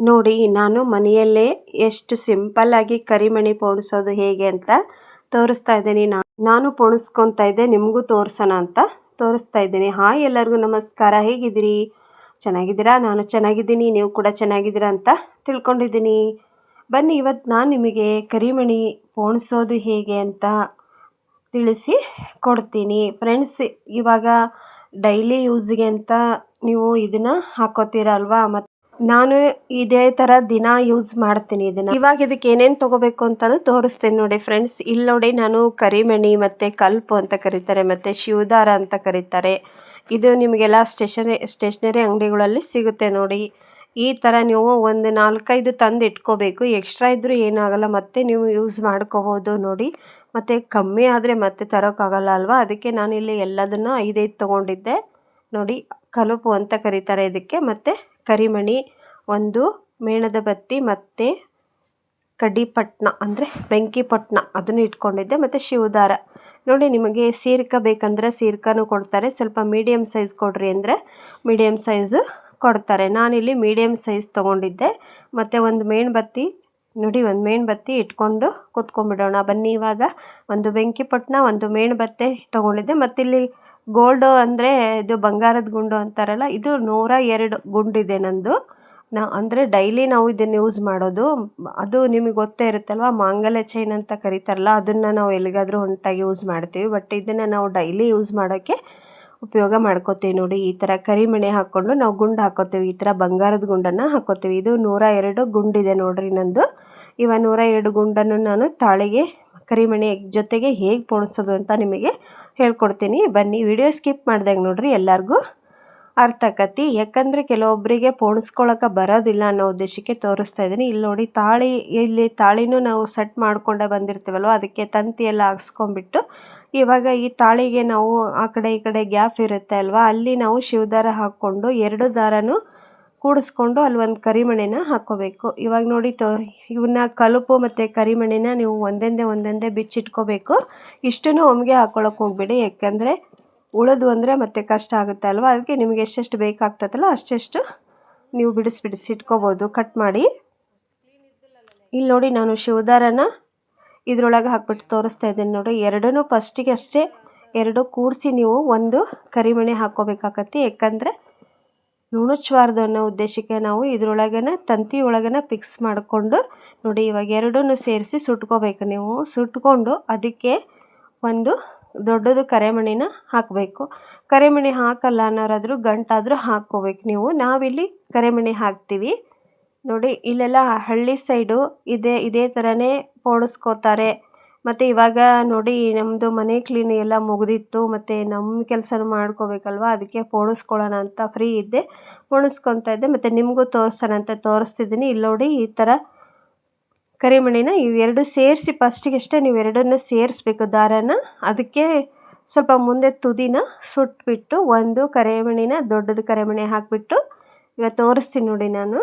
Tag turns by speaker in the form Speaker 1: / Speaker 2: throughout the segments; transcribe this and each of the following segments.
Speaker 1: ನೋಡಿ, ನಾನು ಮನೆಯಲ್ಲೇ ಎಷ್ಟು ಸಿಂಪಲ್ ಆಗಿ ಕರಿಮಣಿ ಪೋಣಿಸೋದು ಹೇಗೆ ಅಂತ ತೋರಿಸ್ತಾ ಇದ್ದೀನಿ. ನಾನು ಪೋಣಿಸ್ಕೊತಾ ಇದ್ದೆ, ನಿಮಗೂ ತೋರಿಸೋಣ ಅಂತ ತೋರಿಸ್ತಾ ಇದ್ದೀನಿ. ಹಾಯ್ ಎಲ್ಲರಿಗೂ ನಮಸ್ಕಾರ, ಹೇಗಿದ್ದೀರಿ? ಚೆನ್ನಾಗಿದ್ದೀರಾ? ನಾನು ಚೆನ್ನಾಗಿದ್ದೀನಿ, ನೀವು ಕೂಡ ಚೆನ್ನಾಗಿದ್ದೀರಾ ಅಂತ ತಿಳ್ಕೊಂಡಿದ್ದೀನಿ. ಬನ್ನಿ ಇವತ್ತು ನಾನು ನಿಮಗೆ ಕರಿಮಣಿ ಪೋಣಿಸೋದು ಹೇಗೆ ಅಂತ ತಿಳಿಸಿ ಕೊಡ್ತೀನಿ. ಫ್ರೆಂಡ್ಸ್, ಇವಾಗ ಡೈಲಿ ಯೂಸ್ಗೆ ಅಂತ ನೀವು ಇದನ್ನು ಹಾಕೋತೀರಲ್ವಾ? ಮತ್ತು ನಾನು ಇದೇ ಥರ ದಿನ ಯೂಸ್ ಮಾಡ್ತೀನಿ ಇದನ್ನು. ಇವಾಗ ಇದಕ್ಕೆ ಏನೇನು ತಗೋಬೇಕು ಅಂತಲೂ ತೋರಿಸ್ತೇನೆ ನೋಡಿ ಫ್ರೆಂಡ್ಸ್ ಇಲ್ಲಿ ನೋಡಿ ನಾನು ಕರಿಮಣಿ ಮತ್ತು ಕಲ್ಪು ಅಂತ ಕರೀತಾರೆ, ಮತ್ತು ಶಿವದಾರ ಅಂತ ಕರೀತಾರೆ. ಇದು ನಿಮಗೆಲ್ಲ ಸ್ಟೇಷನರಿ ಸ್ಟೇಷ್ನರಿ ಅಂಗಡಿಗಳಲ್ಲಿ ಸಿಗುತ್ತೆ ನೋಡಿ. ಈ ಥರ ನೀವು ಒಂದು ನಾಲ್ಕೈದು ತಂದು ಇಟ್ಕೋಬೇಕು. ಎಕ್ಸ್ಟ್ರಾ ಇದ್ದರೂ ಏನಾಗಲ್ಲ, ಮತ್ತೆ ನೀವು ಯೂಸ್ ಮಾಡ್ಕೋಬೋದು ನೋಡಿ. ಮತ್ತು ಕಮ್ಮಿ ಆದರೆ ಮತ್ತೆ ತರೋಕ್ಕಾಗಲ್ಲ ಅಲ್ವಾ? ಅದಕ್ಕೆ ನಾನು ಇಲ್ಲಿ ಎಲ್ಲದನ್ನು ಐದೈದು ತೊಗೊಂಡಿದ್ದೆ. ನೋಡಿ ಕಲುಪು ಅಂತ ಕರೀತಾರೆ ಇದಕ್ಕೆ, ಮತ್ತು ಕರಿಮಣಿ. ಒಂದು ಮೇಣದ ಬತ್ತಿ ಮತ್ತು ಕಡ್ಡಿಪಟ್ನ ಅಂದರೆ ಬೆಂಕಿ ಪಟ್ನ ಅದನ್ನು ಇಟ್ಕೊಂಡಿದ್ದೆ. ಮತ್ತು ಶಿವದಾರ. ನೋಡಿ, ನಿಮಗೆ ಸೀರ್ಕ ಬೇಕಂದರೆ ಸೀರ್ಕನೂ ಕೊಡ್ತಾರೆ. ಸ್ವಲ್ಪ ಮೀಡಿಯಮ್ ಸೈಜ್ ಕೊಡ್ರಿ ಅಂದರೆ ಮೀಡಿಯಮ್ ಸೈಜು ಕೊಡ್ತಾರೆ. ನಾನಿಲ್ಲಿ ಮೀಡಿಯಮ್ ಸೈಜ್ ತೊಗೊಂಡಿದ್ದೆ. ಮತ್ತು ಒಂದು ಮೇಣಬತ್ತಿ ನೋಡಿ, ಒಂದು ಮೇಣಬತ್ತಿ ಇಟ್ಕೊಂಡು ಕೂತ್ಕೊಂಡ್ಬಿಡೋಣ. ಬನ್ನಿ, ಇವಾಗ ಒಂದು ಬೆಂಕಿ ಪಟ್ಟಣ ಒಂದು ಮೇಣಬತ್ತೆ ತೊಗೊಂಡಿದ್ದೆ. ಮತ್ತಿಲ್ಲಿ ಗೋಲ್ಡು ಅಂದರೆ ಇದು ಬಂಗಾರದ ಗುಂಡು ಅಂತಾರಲ್ಲ, ಇದು ನೂರ ಎರಡು ಗುಂಡಿದೆ ನಂದು. ನಾ, ಅಂದರೆ ಡೈಲಿ ನಾವು ಇದನ್ನು ಯೂಸ್ ಮಾಡೋದು, ಅದು ನಿಮಗೆ ಗೊತ್ತೇ ಇರುತ್ತಲ್ವ? ಮಾಂಗಲ್ಯ ಚೈನ್ ಅಂತ ಕರೀತಾರಲ್ಲ, ಅದನ್ನು ನಾವು ಎಲ್ಲಿಗಾದರೂ ಹೊಂಟಾಗಿ ಯೂಸ್ ಮಾಡ್ತೀವಿ. ಬಟ್ ಇದನ್ನು ನಾವು ಡೈಲಿ ಯೂಸ್ ಮಾಡೋಕ್ಕೆ ಉಪಯೋಗ ಮಾಡ್ಕೋತೀವಿ ನೋಡಿ. ಈ ಥರ ಕರಿಮಣೆ ಹಾಕ್ಕೊಂಡು ನಾವು ಗುಂಡು ಹಾಕೋತೀವಿ ಈ ಥರ ಬಂಗಾರದ ಗುಂಡನ್ನು ಹಾಕೋತೀವಿ ಇದು ನೂರ ಎರಡು ಗುಂಡಿದೆ ನೋಡ್ರಿ ನಂದು. ಇವ ನೂರ ಎರಡು ಗುಂಡನ್ನು ನಾನು ತಾಳಿಗೆ, ಕರಿಮಣೆ ಜೊತೆಗೆ ಹೇಗೆ ಪೋಣಿಸೋದು ಅಂತ ನಿಮಗೆ ಹೇಳ್ಕೊಡ್ತೀನಿ. ಬನ್ನಿ ವಿಡಿಯೋ ಸ್ಕಿಪ್ ಮಾಡ್ದಂಗೆ ನೋಡ್ರಿ ಎಲ್ಲರಿಗೂ. ಅರ್ಥ ಆಕತಿ ಯಾಕಂದರೆ ಕೆಲವೊಬ್ಬರಿಗೆ ಪೋಣಿಸ್ಕೊಳಕ್ಕೆ ಬರೋದಿಲ್ಲ ಅನ್ನೋ ಉದ್ದೇಶಕ್ಕೆ ತೋರಿಸ್ತಾ ಇದ್ದೀನಿ. ಇಲ್ಲಿ ನೋಡಿ ತಾಳಿ, ಇಲ್ಲಿ ತಾಳಿನೂ ನಾವು ಸೆಟ್ ಮಾಡ್ಕೊಂಡೇ ಬಂದಿರ್ತೀವಲ್ವ, ಅದಕ್ಕೆ ತಂತಿ ಎಲ್ಲ ಹಾಕ್ಸ್ಕೊಂಬಿಟ್ಟು ಇವಾಗ ಈ ತಾಳಿಗೆ ನಾವು ಆ ಕಡೆ ಈ ಕಡೆ ಗ್ಯಾಪ್ ಇರುತ್ತೆ ಅಲ್ವಾ, ಅಲ್ಲಿ ನಾವು ಶಿವದಾರ ಹಾಕ್ಕೊಂಡು ಎರಡು ದಾರನೂ ಕೂಡಿಸ್ಕೊಂಡು ಅಲ್ಲಿ ಒಂದು ಕರಿಮಣೆನ ಹಾಕ್ಕೋಬೇಕು. ಇವಾಗ ನೋಡಿ ತೋ, ಇವನ್ನ ಕಲುಪು ಮತ್ತು ಕರಿಮಣೆನ ನೀವು ಒಂದೊಂದೇ ಒಂದೊಂದೇ ಬಿಚ್ಚಿಟ್ಕೋಬೇಕು. ಇಷ್ಟನ್ನು ಒಮ್ಗೆ ಹಾಕ್ಕೊಳಕ್ಕೆ ಹೋಗ್ಬೇಡಿ. ಯಾಕಂದರೆ ಉಳಿದು ಅಂದರೆ ಮತ್ತೆ ಕಷ್ಟ ಆಗುತ್ತೆ ಅಲ್ವಾ? ಅದಕ್ಕೆ ನಿಮಗೆ ಎಷ್ಟೆಷ್ಟು ಬೇಕಾಗ್ತದಲ್ಲ ಅಷ್ಟೆಷ್ಟು ನೀವು ಬಿಡಿಸಿ ಬಿಡಿಸಿ ಇಟ್ಕೋಬೋದು. ಕಟ್ ಮಾಡಿ. ಇಲ್ಲಿ ನೋಡಿ ನಾನು ಶಿವದಾರನ ಇದರೊಳಗೆ ಹಾಕ್ಬಿಟ್ಟು ತೋರಿಸ್ತಾ ಇದ್ದೀನಿ ನೋಡಿ. ಎರಡೂ ಫಸ್ಟಿಗೆ ಅಷ್ಟೇ ಎರಡು ಕೂಡಿಸಿ ನೀವು ಒಂದು ಕರಿಮಣೆ ಹಾಕ್ಕೋಬೇಕಾಗತ್ತೆ. ಯಾಕಂದರೆ ನುಣುಚಬಾರ್ದು ಅನ್ನೋ ಉದ್ದೇಶಕ್ಕೆ ನಾವು ಇದರೊಳಗೇ ತಂತಿ ಒಳಗೇನೆ ಫಿಕ್ಸ್ ಮಾಡಿಕೊಂಡು ನೋಡಿ ಇವಾಗ ಎರಡೂ ಸೇರಿಸಿ ಸುಟ್ಕೋಬೇಕು ನೀವು. ಸುಟ್ಕೊಂಡು ಅದಕ್ಕೆ ಒಂದು ದೊಡ್ಡದು ಕರೆಮಣಿನ ಹಾಕಬೇಕು. ಕರೆಮಣಿ ಹಾಕಲ್ಲ ಅನ್ನೋರಾದರೂ ಗಂಟಾದರೂ ಹಾಕ್ಕೋಬೇಕು ನೀವು. ನಾವಿಲ್ಲಿ ಕರೆಮಣಿ ಹಾಕ್ತೀವಿ. ನೋಡಿ, ಇಲ್ಲೆಲ್ಲ ಹಳ್ಳಿ ಸೈಡು ಇದೇ ಇದೇ ಥರನೇ ಪೋಣಿಸ್ಕೋತಾರೆ. ಮತ್ತು ಇವಾಗ ನೋಡಿ ನಮ್ಮದು ಮನೆ ಕ್ಲೀನ್ ಎಲ್ಲ ಮುಗಿದಿತ್ತು. ಮತ್ತು ನಮ್ಮ ಕೆಲಸನೂ ಮಾಡ್ಕೋಬೇಕಲ್ವ? ಅದಕ್ಕೆ ಪೋಣಿಸ್ಕೊಳ್ಳೋಣ ಅಂತ ಫ್ರೀ ಇದ್ದೆ. ಪೋಣಿಸ್ಕೊತಾ ಇದ್ದೆ. ಮತ್ತು ನಿಮಗೂ ತೋರಿಸೋಣ ಅಂತ ತೋರಿಸ್ತಿದ್ದೀನಿ. ಇಲ್ಲಿ ನೋಡಿ ಈ ಥರ ಕರಿಮಣಿನ ಇವೆರಡು ಸೇರಿಸಿ ಫಸ್ಟಿಗೆ ಅಷ್ಟೇ ನೀವು ಎರಡನ್ನು ಸೇರಿಸ್ಬೇಕು ದಾರನ. ಅದಕ್ಕೆ ಸ್ವಲ್ಪ ಮುಂದೆ ತುದಿನ ಸುಟ್ಬಿಟ್ಟು ಒಂದು ಕರಿಮಣಿನ ದೊಡ್ಡದು ಕರಿಮಣಿ ಹಾಕಿಬಿಟ್ಟು ಇವಾಗ ತೋರಿಸ್ತೀನಿ ನೋಡಿ ನಾನು.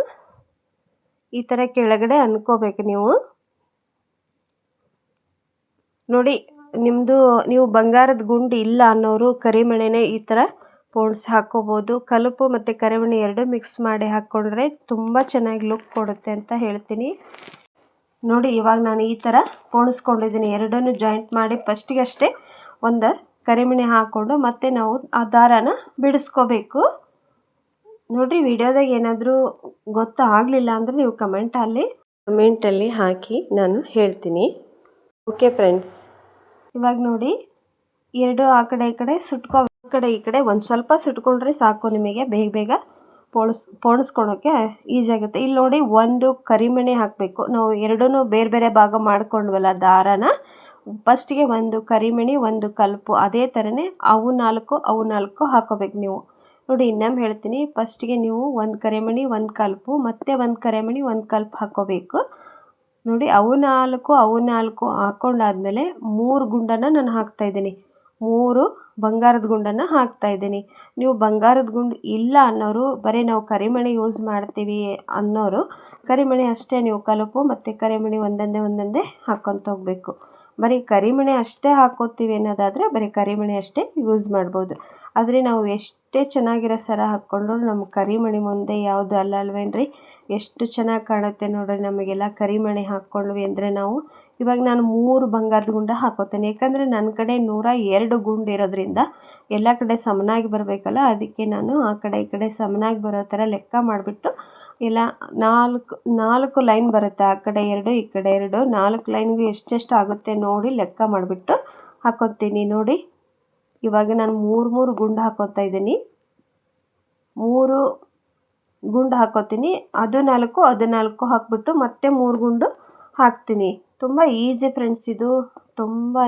Speaker 1: ಈ ಥರ ಕೆಳಗಡೆ ಅನ್ಕೋಬೇಕು ನೀವು. ನೋಡಿ ನಿಮ್ಮದು ನೀವು ಬಂಗಾರದ ಗುಂಡು ಇಲ್ಲ ಅನ್ನೋರು ಕರಿಮಣೆನೆ ಈ ಥರ ಪೋಣಿಸಿ ಹಾಕ್ಕೋಬೋದು ಕಲುಪು ಮತ್ತು ಕರಿಮಣಿ ಎರಡು ಮಿಕ್ಸ್ ಮಾಡಿ ಹಾಕ್ಕೊಂಡ್ರೆ ತುಂಬ ಚೆನ್ನಾಗಿ ಲುಕ್ ಕೊಡುತ್ತೆ ಅಂತ ಹೇಳ್ತೀನಿ. ನೋಡಿ, ಇವಾಗ ನಾನು ಈ ಥರ ಪೋಣಿಸ್ಕೊಂಡಿದ್ದೀನಿ. ಎರಡನ್ನು ಜಾಯಿಂಟ್ ಮಾಡಿ ಫಸ್ಟಿಗೆ ಅಷ್ಟೇ ಒಂದು ಕರಿಮಣಿ ಹಾಕ್ಕೊಂಡು ಮತ್ತೆ ನಾವು ಆ ದಾರಾನ ಬಿಡಿಸ್ಕೋಬೇಕು. ನೋಡಿರಿ, ವಿಡಿಯೋದಾಗ ಏನಾದರೂ ಗೊತ್ತಾಗಲಿಲ್ಲ ಅಂದರೆ ನೀವು ಕಮೆಂಟಲ್ಲಿ ಕಮೆಂಟಲ್ಲಿ ಹಾಕಿ ನಾನು ಹೇಳ್ತೀನಿ. ಓಕೆ ಫ್ರೆಂಡ್ಸ್ ಇವಾಗ ನೋಡಿ, ಎರಡು ಆ ಕಡೆ ಈ ಕಡೆ ಸುಟ್ಕೊ ಆ ಕಡೆ ಈ ಕಡೆ ಒಂದು ಸ್ವಲ್ಪ ಸುಟ್ಕೊಂಡ್ರೆ ಸಾಕು ನಿಮಗೆ, ಬೇಗ ಬೇಗ. ಪೋಣಿಸ್, ಪೋಣಿಸ್ಕೊಳೋಕ್ಕೆ ಈಸಿ ಆಗುತ್ತೆ. ಇಲ್ಲಿ ನೋಡಿ ಒಂದು ಕರಿಮಣಿ ಹಾಕಬೇಕು. ನಾವು ಎರಡೂ ಬೇರೆ ಬೇರೆ ಭಾಗ ಮಾಡ್ಕೊಂಡ್ವಲ್ಲ ದಾರನ. ಫಸ್ಟಿಗೆ ಒಂದು ಕರಿಮಣಿ, ಒಂದು ಕಲ್ಪು. ಅದೇ ಥರನೇ ಅವು ನಾಲ್ಕು ಅವು ನಾಲ್ಕು ಹಾಕೋಬೇಕು ನೀವು. ನೋಡಿ, ಇನ್ನೊಮ್ಮೆ ಹೇಳ್ತೀನಿ. ಫಸ್ಟಿಗೆ ನೀವು ಒಂದು ಕರಿಮಣಿ, ಒಂದು ಕಲ್ಪು, ಮತ್ತು ಒಂದು ಕರಿಮಣಿ, ಒಂದು ಕಲ್ಪು ಹಾಕೋಬೇಕು. ನೋಡಿ, ಅವು ನಾಲ್ಕು ಅವು ನಾಲ್ಕು ಹಾಕ್ಕೊಂಡಾದ್ಮೇಲೆ ಮೂರು ಗುಂಡನ್ನು ನಾನು ಹಾಕ್ತಾಯಿದ್ದೀನಿ ಮೂರು ಬಂಗಾರದ ಗುಂಡನ್ನು ಹಾಕ್ತಾ ಇದ್ದೀನಿ. ನೀವು ಬಂಗಾರದ ಗುಂಡು ಇಲ್ಲ ಅನ್ನೋರು, ಬರೀ ನಾವು ಕರಿಮಣಿ ಯೂಸ್ ಮಾಡ್ತೀವಿ ಅನ್ನೋರು, ಕರಿಮಣಿ ಅಷ್ಟೇ ನೀವು ಕಲಪು ಮತ್ತು ಕರಿಮಣಿ ಒಂದೊಂದೇ ಒಂದೊಂದೇ ಹಾಕ್ಕೊತ ಹೋಗಬೇಕು. ಬರೀ ಕರಿಮಣಿ ಅಷ್ಟೇ ಹಾಕ್ಕೋತೀವಿ ಅನ್ನೋದಾದರೆ ಬರೀ ಕರಿಮಣಿ ಅಷ್ಟೇ ಯೂಸ್ ಮಾಡ್ಬೋದು. ಆದರೆ ನಾವು ಎಷ್ಟೇ ಚೆನ್ನಾಗಿರೋ ಸರ ಹಾಕ್ಕೊಂಡ್ರು ನಮ್ಮ ಕರಿಮಣಿ ಮುಂದೆ ಯಾವುದು ಅಲ್ಲ ಅಲ್ವೇನ್ರಿ? ಎಷ್ಟು ಚೆನ್ನಾಗಿ ಕಾಣುತ್ತೆ ನೋಡ್ರಿ ನಮಗೆಲ್ಲ ಕರಿಮಣಿ ಹಾಕ್ಕೊಂಡ್ವಿ ಅಂದರೆ ನಾವು ಇವಾಗ ನಾನು ಮೂರು ಬಂಗಾರದ ಗುಂಡ ಹಾಕೋತೇನೆ. ಯಾಕಂದರೆ ನನ್ನ ಕಡೆ ನೂರ ಎರಡು ಗುಂಡು ಇರೋದ್ರಿಂದ ಎಲ್ಲ ಕಡೆ ಸಮನಾಗಿ ಬರಬೇಕಲ್ಲ, ಅದಕ್ಕೆ ನಾನು ಆ ಕಡೆ ಈ ಕಡೆ ಸಮನಾಗಿ ಬರೋ ಥರ ಲೆಕ್ಕ ಮಾಡಿಬಿಟ್ಟು ಎಲ್ಲ ನಾಲ್ಕು ನಾಲ್ಕು ಲೈನ್ ಬರುತ್ತೆ. ಆ ಕಡೆ ಎರಡು, ಈ ಕಡೆ ಎರಡು, ನಾಲ್ಕು ಲೈನ್ಗೆ ಎಷ್ಟೆಷ್ಟು ಆಗುತ್ತೆ ನೋಡಿ ಲೆಕ್ಕ ಮಾಡಿಬಿಟ್ಟು ಹಾಕೋತೀನಿ ನೋಡಿ. ಇವಾಗ ನಾನು ಮೂರು ಮೂರು ಗುಂಡು ಹಾಕೋತಾ ಇದ್ದೀನಿ. ಮೂರು ಗುಂಡು ಹಾಕೋತೀನಿ. ಅದು ನಾಲ್ಕು ಅದು ನಾಲ್ಕು ಹಾಕ್ಬಿಟ್ಟು ಮತ್ತೆ ಮೂರು ಗುಂಡು ಹಾಕ್ತೀನಿ. ತುಂಬ ಈಸಿ ಫ್ರೆಂಡ್ಸ್ ಇದು. ತುಂಬಾ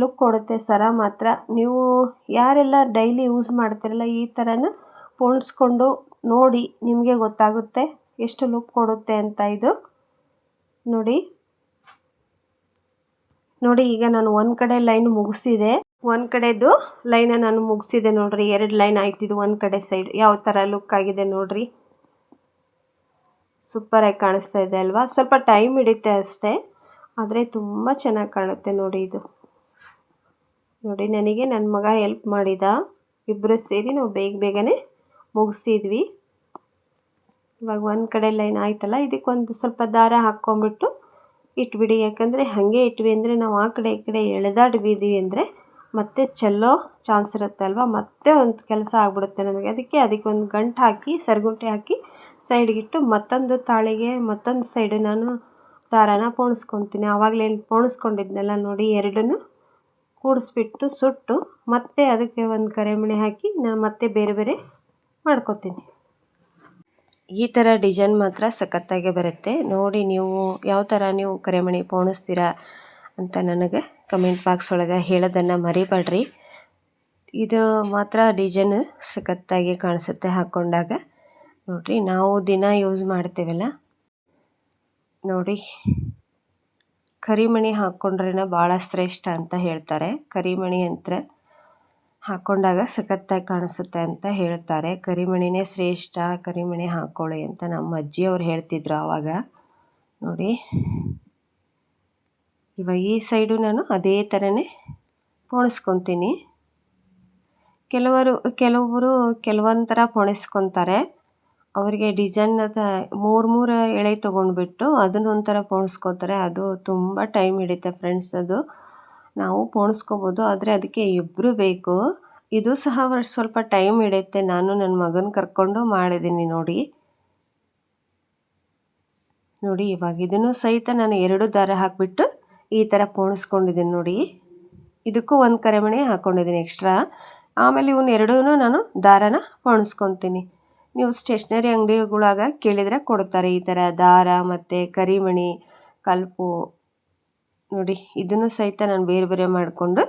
Speaker 1: ಲುಕ್ ಕೊಡುತ್ತೆ ಸರ ಮಾತ್ರ. ನೀವು ಯಾರೆಲ್ಲ ಡೈಲಿ ಯೂಸ್ ಮಾಡ್ತಿರಲ್ಲ ಈ ಥರನ ಪೋಣಿಸ್ಕೊಂಡು ನೋಡಿ ನಿಮಗೆ ಗೊತ್ತಾಗುತ್ತೆ ಎಷ್ಟು ಲುಕ್ ಕೊಡುತ್ತೆ ಅಂತ ಇದು. ನೋಡಿ. ನೋಡಿ, ಈಗ ನಾನು ಒಂದು ಕಡೆ ಲೈನ್ ಮುಗಿಸಿದೆ. ಒಂದು ಕಡೆದು ಲೈನ ನಾನು ಮುಗಿಸಿದೆ ನೋಡ್ರಿ. ಎರಡು ಲೈನ್ ಆಯ್ತಿದ್ದು ಒಂದು ಕಡೆ ಸೈಡ್ ಯಾವ ಥರ ಲುಕ್ ಆಗಿದೆ ನೋಡ್ರಿ. ಸೂಪರಾಗಿ ಕಾಣಿಸ್ತಾ ಇದೆ ಅಲ್ವಾ? ಸ್ವಲ್ಪ ಟೈಮ್ ಹಿಡಿತೆ ಅಷ್ಟೇ. ಆದರೆ ತುಂಬ ಚೆನ್ನಾಗಿ ಕಾಣುತ್ತೆ ನೋಡಿ ಇದು. ನೋಡಿ, ನನಗೆ ನನ್ನ ಮಗ ಹೆಲ್ಪ್ ಮಾಡಿದ. ಇಬ್ಬರು ಸೇರಿ ನಾವು ಬೇಗ ಬೇಗನೆ ಮುಗಿಸಿದ್ವಿ. ಇವಾಗ ಒಂದು ಕಡೆ ಲೈನ್ ಆಯ್ತಲ್ಲ ಇದಕ್ಕೊಂದು ಸ್ವಲ್ಪ ದಾರ ಹಾಕ್ಕೊಂಬಿಟ್ಟು ಇಟ್ಬಿಡಿ. ಯಾಕಂದರೆ ಹಾಗೆ ಇಟ್ವಿ ಅಂದರೆ ನಾವು ಆ ಕಡೆ ಈ ಕಡೆ ಎಳೆದಾಡ್ಬಿದ್ದೀವಿ ಅಂದರೆ ಮತ್ತೆ ಚೆಲ್ಲೋ ಚಾನ್ಸ್ ಇರುತ್ತೆ ಅಲ್ವಾ? ಮತ್ತೆ ಒಂದು ಕೆಲಸ ಆಗ್ಬಿಡುತ್ತೆ ನಮಗೆ. ಅದಕ್ಕೆ ಅದಕ್ಕೆ ಒಂದು ಗಂಟು ಹಾಕಿ, ಸರಗುಂಟೆ ಹಾಕಿ ಸೈಡ್ಗಿಟ್ಟು ಮತ್ತೊಂದು ತಾಳಿಗೆ ಮತ್ತೊಂದು ಸೈಡು ನಾನು ದಾರಾನ ಪೋಣಿಸ್ಕೊತೀನಿ. ಆವಾಗಲೇನು ಪೋಣಿಸ್ಕೊಂಡಿದ್ನಲ್ಲ ನೋಡಿ ಎರಡನ್ನು ಕೂಡಿಸ್ಬಿಟ್ಟು ಸುಟ್ಟು ಮತ್ತೆ ಅದಕ್ಕೆ ಒಂದು ಕರೆಮಣೆ ಹಾಕಿ ನಾನು ಮತ್ತೆ ಬೇರೆ ಬೇರೆ ಮಾಡ್ಕೊತೀನಿ. ಈ ಥರ ಡಿಸೈನ್ ಮಾತ್ರ ಸಖತ್ತಾಗೆ ಬರುತ್ತೆ. ನೋಡಿ ನೀವು ಯಾವ ಥರ ನೀವು ಕರೆಮಣಿ ಪೋಣಿಸ್ತೀರಾ ಅಂತ ನನಗೆ ಕಮೆಂಟ್ ಬಾಕ್ಸ್ ಒಳಗೆ ಹೇಳೋದನ್ನು ಮರಿಬೇಡ್ರಿ. ಇದು ಮಾತ್ರ ಡಿಸೈನ್ ಸಖತ್ತಾಗಿ ಕಾಣಿಸುತ್ತೆ ಹಾಕ್ಕೊಂಡಾಗ ನೋಡಿರಿ, ನಾವು ದಿನ ಯೂಸ್ ಮಾಡ್ತೇವಲ್ಲ ನೋಡಿ. ಕರಿಮಣಿ ಹಾಕ್ಕೊಂಡ್ರೆ ಭಾಳ ಶ್ರೇಷ್ಠ ಅಂತ ಹೇಳ್ತಾರೆ. ಕರಿಮಣಿ ಯಂತ್ರ ಹಾಕ್ಕೊಂಡಾಗ ಸಖತ್ತಾಗಿ ಕಾಣಿಸುತ್ತೆ ಅಂತ ಹೇಳ್ತಾರೆ. ಕರಿಮಣಿನೇ ಶ್ರೇಷ್ಠ, ಕರಿಮಣಿ ಹಾಕ್ಕೊಳ್ಳಿ ಅಂತ ನಮ್ಮ ಅಜ್ಜಿಯವ್ರು ಹೇಳ್ತಿದ್ರು ಆವಾಗ ನೋಡಿ. ಇವಾಗ ಈ ಸೈಡು ನಾನು ಅದೇ ಥರನೇ ಪೋಣಿಸ್ಕೊತೀನಿ. ಕೆಲವರು ಕೆಲವೊಬ್ಬರು ಕೆಲವೊಂದು ಥರ ಪೋಣಿಸ್ಕೊತಾರೆ. ಅವರಿಗೆ ಡಿಸೈನ್ ಮೂರು ಮೂರು ಎಳೆ ತೊಗೊಂಡ್ಬಿಟ್ಟು ಅದನ್ನೊಂಥರ ಪೋಣಿಸ್ಕೊತಾರೆ. ಅದು ತುಂಬ ಟೈಮ್ ಹಿಡಿತೆ ಫ್ರೆಂಡ್ಸ್ ಅದು. ನಾವು ಪೋಣಿಸ್ಕೋಬೋದು, ಆದರೆ ಅದಕ್ಕೆ ಇಬ್ಬರು ಬೇಕು. ಇದು ಸಹ ಸ್ವಲ್ಪ ಟೈಮ್ ಹಿಡಿಯುತ್ತೆ ನಾನು ನನ್ನ ಮಗನ ಕರ್ಕೊಂಡು ಮಾಡಿದ್ದೀನಿ ನೋಡಿ. ನೋಡಿ, ಇವಾಗ ಇದನ್ನು ಸಹಿತ ನಾನು ಎರಡು ದಾರ ಹಾಕಿಬಿಟ್ಟು ಈ ಥರ ಪೋಣಿಸ್ಕೊಂಡಿದ್ದೀನಿ ನೋಡಿ. ಇದಕ್ಕೂ ಒಂದು ಕರೆಮಣಿ ಹಾಕ್ಕೊಂಡಿದ್ದೀನಿ ಎಕ್ಸ್ಟ್ರಾ. ಆಮೇಲೆ ಇವನ್ನ ಎರಡೂ ನಾನು ದಾರನ ಪೋಣಿಸ್ಕೊತೀನಿ. ನೀವು ಸ್ಟೇಷ್ನರಿ ಅಂಗಡಿಗಳಾಗ ಕೇಳಿದರೆ ಕೊಡ್ತಾರೆ ಈ ಥರ ದಾರ ಮತ್ತು ಕರಿಮಣಿ, ಕಲ್ಪು ನೋಡಿ, ಇದನ್ನು ಸಹಿತ ನಾನು ಬೇರೆ ಬೇರೆ ಮಾಡಿಕೊಂಡು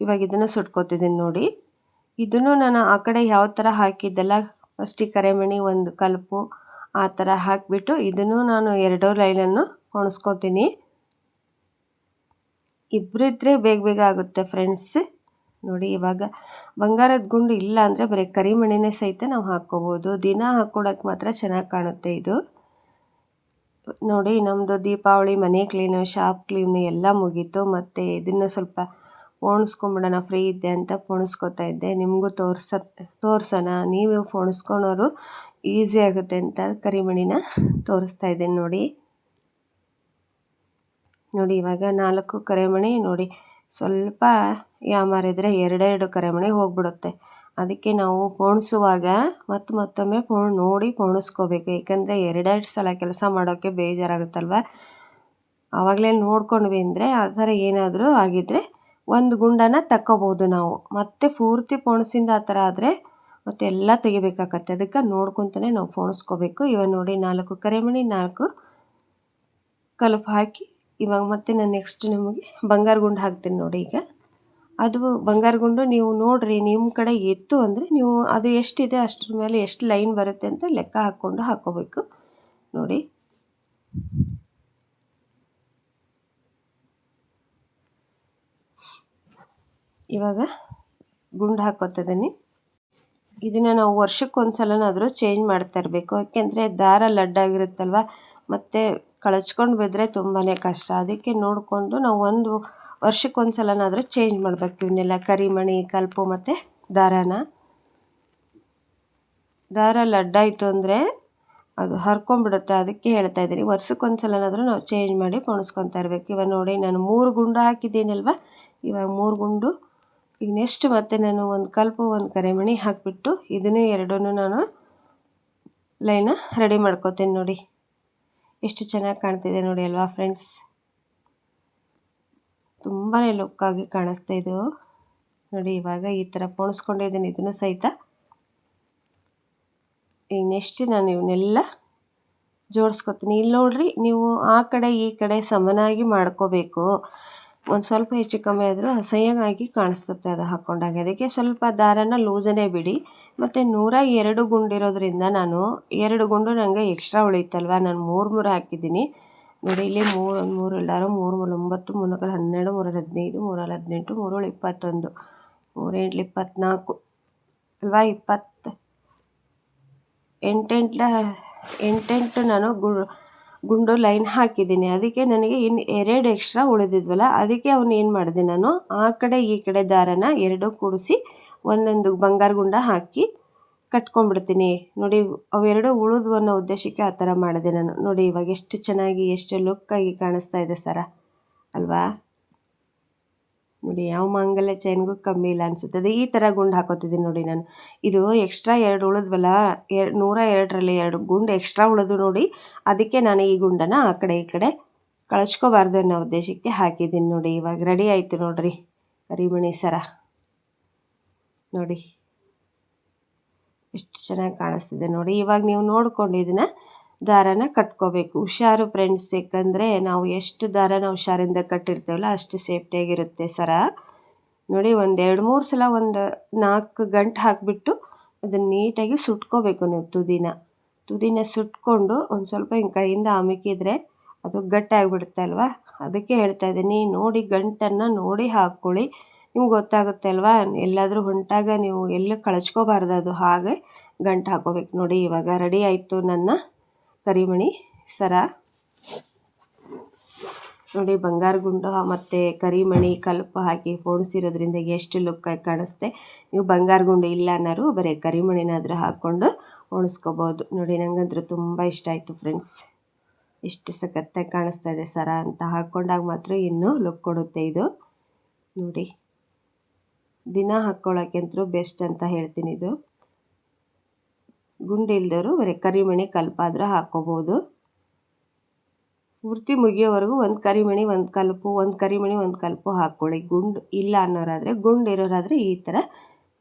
Speaker 1: ಇವಾಗ ಇದನ್ನು ಸುಟ್ಕೋತಿದ್ದೀನಿ ನೋಡಿ. ಇದನ್ನು ನಾನು ಆ ಕಡೆ ಯಾವ ಥರ ಹಾಕಿದ್ದೆಲ್ಲ ಫಸ್ಟಿಗೆ ಕರೆಮಣಿ, ಒಂದು ಕಲ್ಪು ಆ ಥರ ಹಾಕಿಬಿಟ್ಟು ಇದನ್ನು ನಾನು ಎರಡೂ ಲೈನನ್ನು ಒಣಸ್ಕೊತೀನಿ. ಇಬ್ಬರು ಇದ್ದರೆ ಬೇಗ ಬೇಗ ಆಗುತ್ತೆ ಫ್ರೆಂಡ್ಸ್ ನೋಡಿ, ಇವಾಗ ಬಂಗಾರದ ಗುಂಡು ಇಲ್ಲ ಅಂದರೆ ಬರೀ ಕರಿಮಣಿನೇ ಸಹಿತ ನಾವು ಹಾಕ್ಕೋಬೋದು. ದಿನ ಹಾಕ್ಕೊಡೋಕ್ಕೆ ಮಾತ್ರ ಚೆನ್ನಾಗಿ ಕಾಣುತ್ತೆ ಇದು. ನೋಡಿ ನಮ್ಮದು ದೀಪಾವಳಿ, ಮನೆ ಕ್ಲೀನು ಶಾಪ್ ಕ್ಲೀನು ಎಲ್ಲ ಮುಗೀತು. ಮತ್ತು ಇದನ್ನು ಸ್ವಲ್ಪ ಪೋಣಿಸ್ಕೊಂಬಿಡೋಣ ಫ್ರೀ ಇದ್ದೆ ಅಂತ ಪೋಣಿಸ್ಕೊತಾ ಇದ್ದೆ. ನಿಮಗೂ ತೋರ್ಸ, ತೋರಿಸೋಣ. ನೀವು ಪೋಣಿಸ್ಕೊಳೋರು ಈಸಿ ಆಗುತ್ತೆ ಅಂತ ಕರಿಮಣಿನ ತೋರಿಸ್ತಾ ಇದ್ದೇನೆ ನೋಡಿ. ನೋಡಿ, ಇವಾಗ ನಾಲ್ಕು ಕರಿಮಣಿ, ನೋಡಿ ಸ್ವಲ್ಪ ಯಾಮಾರಿದ್ರೆ ಎರಡೆರಡು ಕರೆಮಣಿ ಹೋಗ್ಬಿಡುತ್ತೆ. ಅದಕ್ಕೆ ನಾವು ಪೋಣಿಸುವಾಗ ಮತ್ತು ಮತ್ತೊಮ್ಮೆ ಪೋ ನೋಡಿ ಪೋಣಿಸ್ಕೋಬೇಕು. ಏಕೆಂದರೆ ಎರಡೆರಡು ಸಲ ಕೆಲಸ ಮಾಡೋಕ್ಕೆ ಬೇಜಾರಾಗುತ್ತಲ್ವ? ಆವಾಗಲೇ ನೋಡ್ಕೊಂಡ್ವಿ ಅಂದರೆ ಆ ಥರ ಏನಾದರೂ ಆಗಿದ್ದರೆ ಒಂದು ಗುಂಡನ ತಕ್ಕೋಬೋದು ನಾವು. ಮತ್ತೆ ಪೂರ್ತಿ ಪೋಣಿಸಿಂದ ಆ ಥರ ಆದರೆ ಮತ್ತೆ ಎಲ್ಲ ತೆಗಿಬೇಕಾಗತ್ತೆ. ಅದಕ್ಕೆ ನೋಡ್ಕೊತಾನೆ ನಾವು ಪೋಣಿಸ್ಕೋಬೇಕು. ಇವಾಗ ನೋಡಿ ನಾಲ್ಕು ಕರೆಮಣಿ, ನಾಲ್ಕು ಕಲಪು ಹಾಕಿ ಇವಾಗ ಮತ್ತೆ ನಾನು ನೆಕ್ಸ್ಟ್ ನಿಮಗೆ ಬಂಗಾರ ಗುಂಡು ಹಾಕ್ತೀನಿ ನೋಡಿ ಈಗ. ಅದು ಬಂಗಾರ ಗುಂಡು ನೀವು ನೋಡಿರಿ ನಿಮ್ಮ ಕಡೆ ಎತ್ತು ಅಂದರೆ ನೀವು ಅದು ಎಷ್ಟಿದೆ ಅಷ್ಟರ ಮೇಲೆ ಎಷ್ಟು ಲೈನ್ ಬರುತ್ತೆ ಅಂತ ಲೆಕ್ಕ ಹಾಕ್ಕೊಂಡು ಹಾಕ್ಕೋಬೇಕು ನೋಡಿ. ಇವಾಗ ಗುಂಡು ಹಾಕೋತಿದ್ದೀನಿ. ಇದನ್ನು ನಾವು ವರ್ಷಕ್ಕೊಂದ್ಸಲನಾದರೂ ಸಲನಾದರೂ ಚೇಂಜ್ ಮಾಡ್ತಾ ಇರಬೇಕು. ಯಾಕೆಂದರೆ ದಾರ ಲಡ್ಡಾಗಿರುತ್ತಲ್ವ ಮತ್ತು ಕಳಚ್ಕೊಂಡು ಬಿದ್ದರೆ ತುಂಬಾ ಕಷ್ಟ. ಅದಕ್ಕೆ ನೋಡಿಕೊಂಡು ನಾವು ಒಂದು ವರ್ಷಕ್ಕೊಂದು ಸಲನಾದರೂ ಚೇಂಜ್ ಮಾಡಬೇಕು ಇವನ್ನೆಲ್ಲ ಕರಿಮಣಿ, ಕಲ್ಪು ಮತ್ತು ದಾರಾನ. ದಾರ ಲಡ್ಡಾಯಿತು ಅಂದರೆ ಅದು ಹರ್ಕೊಂಡ್ಬಿಡುತ್ತೆ. ಅದಕ್ಕೆ ಹೇಳ್ತಾ ಇದ್ದೀನಿ. ವರ್ಷಕ್ಕೊಂದ್ಸಲನಾದರೂ ನಾವು ಚೇಂಜ್ ಮಾಡಿ ಪೋಣಿಸ್ಕೊತಾ ಇರಬೇಕು. ಇವಾಗ ನೋಡಿ ನಾನು ಮೂರು ಗುಂಡು ಹಾಕಿದ್ದೀನಲ್ವ? ಇವಾಗ ಮೂರು ಗುಂಡು. ಈಗ ನೆಕ್ಸ್ಟ್ ಮತ್ತೆ ನಾನು ಒಂದು ಕಲ್ಪು, ಒಂದು ಕರಿಮಣಿ ಹಾಕಿಬಿಟ್ಟು ಇದನ್ನೇ ಎರಡನ್ನೂ ನಾನು ಲೈನ ರೆಡಿ ಮಾಡ್ಕೋತೀನಿ ನೋಡಿ. ಎಷ್ಟು ಚೆನ್ನಾಗಿ ಕಾಣ್ತಿದೆ ನೋಡಿ ಅಲ್ವಾ ಫ್ರೆಂಡ್ಸ್? ತುಂಬಾ ಲುಕ್ಕಾಗಿ ಕಾಣಿಸ್ತಾ ಇದು. ನೋಡಿ, ಇವಾಗ ಈ ಥರ ಪೋಣಿಸ್ಕೊಂಡಿದ್ದೀನಿ ಇದನ್ನು ಸಹಿತ. ಈಗ ನೆಕ್ಸ್ಟ್ ನಾನು ಇವನ್ನೆಲ್ಲ ಜೋಡಿಸ್ಕೊತೀನಿ. ಇಲ್ಲಿ ನೋಡ್ರಿ, ನೀವು ಆ ಕಡೆ ಈ ಕಡೆ ಸಮನಾಗಿ ಮಾಡ್ಕೋಬೇಕು. ಒಂದು ಸ್ವಲ್ಪ ಹೆಚ್ಚು ಕಮ್ಮಿ ಆದರೂ ಅಸಹ್ಯವಾಗಿ ಕಾಣಿಸ್ತದೆ ಅದು ಹಾಕ್ಕೊಂಡಾಗ ಅದಕ್ಕೆ ಸ್ವಲ್ಪ ದಾರನ ಲೂಸನೇ ಬಿಡಿ. ಮತ್ತು ನೂರ ಎರಡು ಗುಂಡಿರೋದ್ರಿಂದ ನಾನು ಎರಡು ಗುಂಡು ನನಗೆ ಎಕ್ಸ್ಟ್ರಾ ಉಳಿತಲ್ವ ನಾನು ಮೂರು ಮೂರು ಹಾಕಿದ್ದೀನಿ. ನೋಡಿ, ಇಲ್ಲಿ ಮೂರು ಒಂದು ಮೂರು ಎಲ್ಲಾರು ಮೂರು ಮೂರು ಒಂಬತ್ತು, ಮೂರು ಹನ್ನೆರಡು, ಮೂರು ಹದಿನೈದು, ಮೂರು ಹದಿನೆಂಟು, ಮೂರು ಇಪ್ಪತ್ತೊಂದು, ಮೂರು ಎಂಟು ಇಪ್ಪತ್ತ್ನಾಲ್ಕು ಅಲ್ವಾ? ಇಪ್ಪತ್ತು ಎಂಟೆಂಟ್ಲ, ಎಂಟೆಂಟು ನಾನು ಗುಂಡು ಲೈನ್ ಹಾಕಿದ್ದೀನಿ. ಅದಕ್ಕೆ ನನಗೆ ಇನ್ನು ಎರಡು ಎಕ್ಸ್ಟ್ರಾ ಉಳಿದಿದ್ವಲ್ಲ, ಅದಕ್ಕೆ ಅವನು ಏನು ಮಾಡಿದೆ ನಾನು, ಆ ಕಡೆ ಈ ಕಡೆ ದಾರನ ಎರಡು ಕೂಡಿಸಿ ಒಂದೊಂದು ಬಂಗಾರ ಗುಂಡ ಹಾಕಿ ಕಟ್ಕೊಂಡ್ಬಿಡ್ತೀನಿ. ನೋಡಿ, ಅವೆರಡು ಉಳಿದು ಅನ್ನೋ ಉದ್ದೇಶಕ್ಕೆ ಆ ಥರ ಮಾಡಿದೆ ನಾನು. ನೋಡಿ, ಇವಾಗ ಎಷ್ಟು ಚೆನ್ನಾಗಿ, ಎಷ್ಟು ಲುಕ್ಕಾಗಿ ಕಾಣಿಸ್ತಾ ಇದೆ ಸರ. ಅಲ್ವಾ? ನೋಡಿ ಯಾವ ಮಾಂಗಲ್ಯ ಚೈನ್ಗೂ ಕಮ್ಮಿ ಇಲ್ಲ ಅನಿಸುತ್ತದೆ. ಈ ಥರ ಗುಂಡು ಹಾಕೋತಿದ್ದೀನಿ ನೋಡಿ ನಾನು. ಇದು ಎಕ್ಸ್ಟ್ರಾ ಎರಡು ಉಳಿದ್ವಲ್ಲ ಎರಡು ನೂರ ಎರಡರಲ್ಲಿ ಎರಡು ಗುಂಡು ಎಕ್ಸ್ಟ್ರಾ ಉಳಿದು ನೋಡಿ, ಅದಕ್ಕೆ ನಾನು ಈ ಗುಂಡನ್ನು ಆ ಕಡೆ ಈ ಕಡೆ ಕಳಚ್ಕೋಬಾರ್ದು ಅನ್ನೋ ಉದ್ದೇಶಕ್ಕೆ ಹಾಕಿದ್ದೀನಿ ನೋಡಿ. ಇವಾಗ ರೆಡಿ ಆಯಿತು ನೋಡಿರಿ ಕರಿಮಣಿ ಸರ. ನೋಡಿ, ಎಷ್ಟು ಚೆನ್ನಾಗಿ ಕಾಣಿಸ್ತಿದೆ ನೋಡಿ. ಇವಾಗ ನೀವು ನೋಡ್ಕೊಂಡು ದಾರನ ಕಟ್ಕೋಬೇಕು. ಹುಷಾರು ಫ್ರೆಂಡ್ಸ್ ಏಕೆಂದರೆ ನಾವು ಎಷ್ಟು ದಾರನ ಹುಷಾರಿಂದ ಕಟ್ಟಿರ್ತೇವಲ್ಲ ಅಷ್ಟು ಸೇಫ್ಟಿಯಾಗಿರುತ್ತೆ ಸರ. ನೋಡಿ ಒಂದು ಎರಡು ಮೂರು ಸಲ ಒಂದು ನಾಲ್ಕು ಗಂಟೆ ಹಾಕಿಬಿಟ್ಟು ಅದನ್ನು ನೀಟಾಗಿ ಸುಟ್ಕೋಬೇಕು ನೀವು ತುದಿನ. ತುದಿನ ಸುಟ್ಕೊಂಡು ಒಂದು ಸ್ವಲ್ಪ ಹಿಂಗೆ ಕೈಯಿಂದ ಅಮಿಕಿದ್ರೆ ಅದು ಗಟ್ಟಾಗಿಬಿಡುತ್ತೆ ಅಲ್ವಾ? ಅದಕ್ಕೆ ಹೇಳ್ತಾ ಇದ್ದೀನಿ ನೋಡಿ ಗಂಟನ್ನು ನೋಡಿ ಹಾಕ್ಕೊಳ್ಳಿ ನಿಮ್ಗೆ ಗೊತ್ತಾಗುತ್ತೆ ಅಲ್ವಾ? ಎಲ್ಲಾದರೂ ಹೊಂಟಾಗ ನೀವು ಎಲ್ಲೂ ಕಳಚ್ಕೋಬಾರ್ದು ಅದು, ಹಾಗೆ ಗಂಟು ಹಾಕೋಬೇಕು ನೋಡಿ ಇವಾಗ ರೆಡಿ ಆಯಿತು ನನ್ನ ಕರಿಮಣಿ, ಸರ, ನೋಡಿ ಬಂಗಾರ ಗುಂಡು ಮತ್ತು ಕರಿಮಣಿ ಕಲ್ಪ ಹಾಕಿ ಪೋಣಿಸಿರೋದ್ರಿಂದ ಎಷ್ಟು ಲುಕ್ಕಾಗಿ ಕಾಣಿಸ್ತೆ. ನೀವು ಬಂಗಾರ ಗುಂಡು ಇಲ್ಲ ಅನ್ನೋರು ಬರೀ ಕರಿಮಣಿನಾದರೂ ಹಾಕ್ಕೊಂಡು ಪೋಣಿಸ್ಕೋಬೋದು. ನೋಡಿ ನನಗಂತೂ ತುಂಬ ಇಷ್ಟ ಆಯಿತು ಫ್ರೆಂಡ್ಸ್. ಎಷ್ಟು ಸಖತ್ತಾಗಿ ಕಾಣಿಸ್ತಾ ಇದೆ ಸರ ಅಂತ ಹಾಕ್ಕೊಂಡಾಗ ಮಾತ್ರ ಇನ್ನೂ ಲುಕ್ ಕೊಡುತ್ತೆ ಇದು. ನೋಡಿ ದಿನ ಹಾಕ್ಕೊಳ್ಳೋಕ್ಕಂತೂ ಬೆಸ್ಟ್ ಅಂತ ಹೇಳ್ತೀನಿ ಇದು. ಗುಂಡು ಬರೀ ಕರಿಮಣಿ ಕಲ್ಪಾದ್ರೆ ಹಾಕ್ಕೋಬೋದು ಪೂರ್ತಿ ಮುಗಿಯೋವರೆಗೂ ಒಂದು ಕರಿಮಣಿ, ಒಂದು ಕಲ್ಪು, ಒಂದು ಕರಿಮಣಿ, ಒಂದು ಕಲ್ಪು ಹಾಕ್ಕೊಳ್ಳಿ ಗುಂಡು ಇಲ್ಲ ಅನ್ನೋರಾದರೆ, ಗುಂಡು ಇರೋರಾದರೆ ಈ ಥರ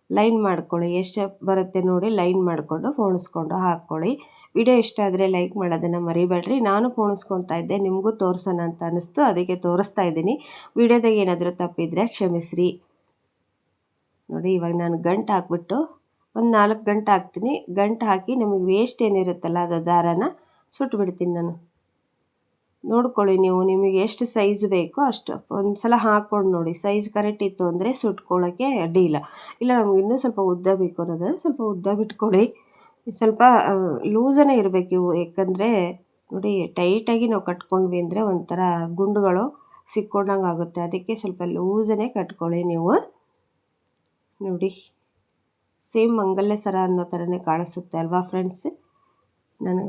Speaker 1: ಲೈನ್ ಮಾಡ್ಕೊಳ್ಳಿ. ಎಷ್ಟು ಬರುತ್ತೆ ನೋಡಿ ಲೈನ್ ಮಾಡಿಕೊಂಡು ಪೋಣಿಸ್ಕೊಂಡು ಹಾಕ್ಕೊಳ್ಳಿ ವಿಡಿಯೋ ಇಷ್ಟ ಆದರೆ ಲೈಕ್ ಮಾಡೋದನ್ನು ಮರಿಬೇಡ್ರಿ. ನಾನು ಪೋಣಿಸ್ಕೊತಾ ಇದ್ದೆ, ನಿಮಗೂ ತೋರಿಸೋಣ ಅಂತ ಅನ್ನಿಸ್ತು. ಅದಕ್ಕೆ ತೋರಿಸ್ತಾ ಇದ್ದೀನಿ. ವಿಡಿಯೋದಾಗ ಏನಾದರೂ ತಪ್ಪಿದರೆ ಕ್ಷಮಿಸ್ರಿ. ನೋಡಿ ಇವಾಗ ನಾನು ಗಂಟು ಹಾಕ್ಬಿಟ್ಟು ಒಂದು ನಾಲ್ಕು ಗಂಟೆ ಹಾಕ್ತೀನಿ. ಗಂಟು ಹಾಕಿ ನಮಗೆ ವೇಸ್ಟ್ ಏನಿರುತ್ತಲ್ಲ ಅದು ದಾರಾನ ಸುಟ್ಬಿಡ್ತೀನಿ ನಾನು. ನೋಡ್ಕೊಳ್ಳಿ ನೀವು, ನಿಮಗೆ ಎಷ್ಟು ಸೈಜ್ ಬೇಕೋ ಅಷ್ಟು. ಒಂದು ಸಲ ಹಾಕ್ಕೊಂಡು ನೋಡಿ. ಸೈಜ್ ಕರೆಕ್ಟ್ ಇತ್ತು ಅಂದರೆ ಸುಟ್ಕೊಳ್ಳೋಕ್ಕೆ ಅಡ್ಡಿ ಇಲ್ಲ ಇಲ್ಲ ನಮ್ಗೆ ಇನ್ನೂ ಸ್ವಲ್ಪ ಉದ್ದ ಬೇಕು ಅನ್ನೋದು ಸ್ವಲ್ಪ ಉದ್ದ ಬಿಟ್ಕೊಳ್ಳಿ. ಸ್ವಲ್ಪ ಲೂಸನೇ ಇರಬೇಕು ಇವು. ಯಾಕಂದರೆ, ನೋಡಿ ಟೈಟಾಗಿ ನಾವು ಕಟ್ಕೊಂಡ್ವಿ ಅಂದರೆ ಒಂಥರ ಗುಂಡುಗಳು ಸಿಕ್ಕೊಂಡಂಗೆ ಆಗುತ್ತೆ. ಅದಕ್ಕೆ ಸ್ವಲ್ಪ ಲೂಸನೇ ಕಟ್ಕೊಳ್ಳಿ ನೀವು. ನೋಡಿ. ಸೇಮ್ ಮಂಗಲ್ಯ ಸರ ಅನ್ನೋ ಥರನೇ ಕಾಣಿಸುತ್ತೆ ಅಲ್ವಾ ಫ್ರೆಂಡ್ಸ್ ನಾನು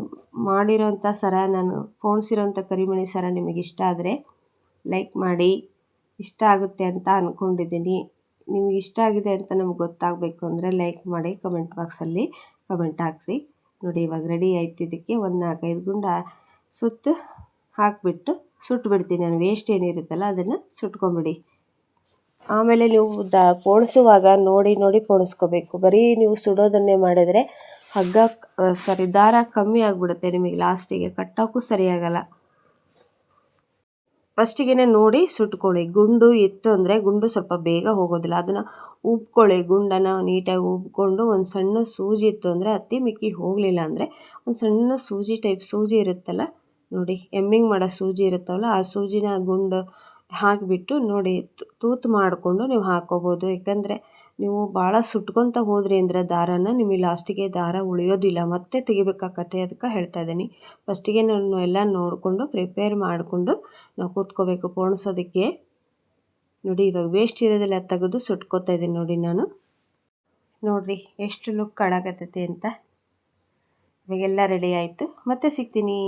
Speaker 1: ಮಾಡಿರೋಂಥ ಸರ, ನಾನು ಪೋಣಿಸಿರೋಂಥ ಕರಿಮಣಿ ಸರ ನಿಮಗೆ ಇಷ್ಟ ಆದರೆ ಲೈಕ್ ಮಾಡಿ, ಇಷ್ಟ ಆಗುತ್ತೆ ಅಂತ ಅಂದ್ಕೊಂಡಿದ್ದೀನಿ ನಿಮ್ಗೆ ಇಷ್ಟ ಆಗಿದೆ ಅಂತ ನಮ್ಗೆ ಗೊತ್ತಾಗಬೇಕು ಅಂದರೆ ಲೈಕ್ ಮಾಡಿ ಕಮೆಂಟ್ ಬಾಕ್ಸಲ್ಲಿ ಕಮೆಂಟ್ ಹಾಕ್ರಿ. ನೋಡಿ, ಇವಾಗ ರೆಡಿ ಆಯ್ತು ಇದಕ್ಕೆ. ಒಂದು ನಾಲ್ಕೈದು ಗುಂಡ ಸುತ್ತು ಹಾಕಿಬಿಟ್ಟು ಸುಟ್ಬಿಡ್ತೀನಿ. ನಾನು ವೇಸ್ಟ್ ಏನಿರುತ್ತಲ್ಲ ಅದನ್ನು ಸುಟ್ಕೊಂಬಿಡಿ. ಆಮೇಲೆ ನೀವು ದ ಪೋಣಿಸುವಾಗ ನೋಡಿ ನೋಡಿ ಪೋಣಿಸ್ಕೋಬೇಕು ಬರೀ ನೀವು ಸುಡೋದನ್ನೇ ಮಾಡಿದರೆ ಹಗ್ಗ ಸಾರಿ ದಾರ ಕಮ್ಮಿ ಆಗಿಬಿಡುತ್ತೆ ನಿಮಗೆ ಲಾಸ್ಟಿಗೆ. ಕಟ್ಟೋಕ್ಕೂ ಸರಿಯಾಗಲ್ಲ. ಫಸ್ಟಿಗೆ ನೋಡಿ ಸುಟ್ಕೊಳ್ಳಿ. ಗುಂಡು ಇತ್ತು ಅಂದರೆ ಗುಂಡು ಸ್ವಲ್ಪ ಬೇಗ ಹೋಗೋದಿಲ್ಲ. ಅದನ್ನು ಉಬ್ಕೊಳ್ಳಿ. ಗುಂಡನ್ನು ನೀಟಾಗಿ ಉಬ್ಕೊಂಡು ಒಂದು ಸಣ್ಣ ಸೂಜಿ ಇತ್ತು ಅಂದರೆ ಅತ್ತಿ ಮಿಕ್ಕಿ ಹೋಗಲಿಲ್ಲ ಅಂದರೆ ಒಂದು ಸಣ್ಣ ಸೂಜಿ ಟೈಪ್ ಸೂಜಿ ಇರುತ್ತಲ್ಲ, ನೋಡಿ ಎಮ್ಮಿಂಗ್ ಮಾಡೋ ಸೂಜಿ ಇರುತ್ತಲ್ಲ ಆ ಸೂಜಿನ ಗುಂಡು ಹಾಕಿಬಿಟ್ಟು ನೋಡಿ, ತೂತು ಮಾಡಿಕೊಂಡು ನೀವು ಹಾಕ್ಕೋಬೋದು ಯಾಕಂದರೆ ನೀವು ಭಾಳ ಸುಟ್ಕೊತ ಹೋದ್ರಿ ಅಂದರೆ ದಾರಾನ, ನಿಮಗೆ ಲಾಸ್ಟಿಗೆ ದಾರ ಉಳಿಯೋದಿಲ್ಲ. ಮತ್ತೆ ತೆಗಿಬೇಕಾಗತ್ತೆ ಅದಕ್ಕೆ ಹೇಳ್ತಾ ಇದ್ದೀನಿ. ಫಸ್ಟಿಗೆ ನಾನು ಎಲ್ಲ ನೋಡಿಕೊಂಡು ಪ್ರಿಪೇರ್ ಮಾಡಿಕೊಂಡು ನಾವು ಕೂತ್ಕೋಬೇಕು. ಪೋಣಿಸೋದಕ್ಕೆ ನೋಡಿ, ಇವಾಗ ವೇಸ್ಟ್ ಇರೋದೆಲ್ಲ ತೆಗೆದು ಸುಟ್ಕೋತಾ ಇದ್ದೀನಿ ನೋಡಿ ನಾನು. ನೋಡಿರಿ, ಎಷ್ಟು ಲುಕ್ ಕಾಣಕತ್ತೈತಿ ಅಂತ. ಇವಾಗೆಲ್ಲ ರೆಡಿ ಆಯಿತು. ಮತ್ತೆ ಸಿಗ್ತೀನಿ.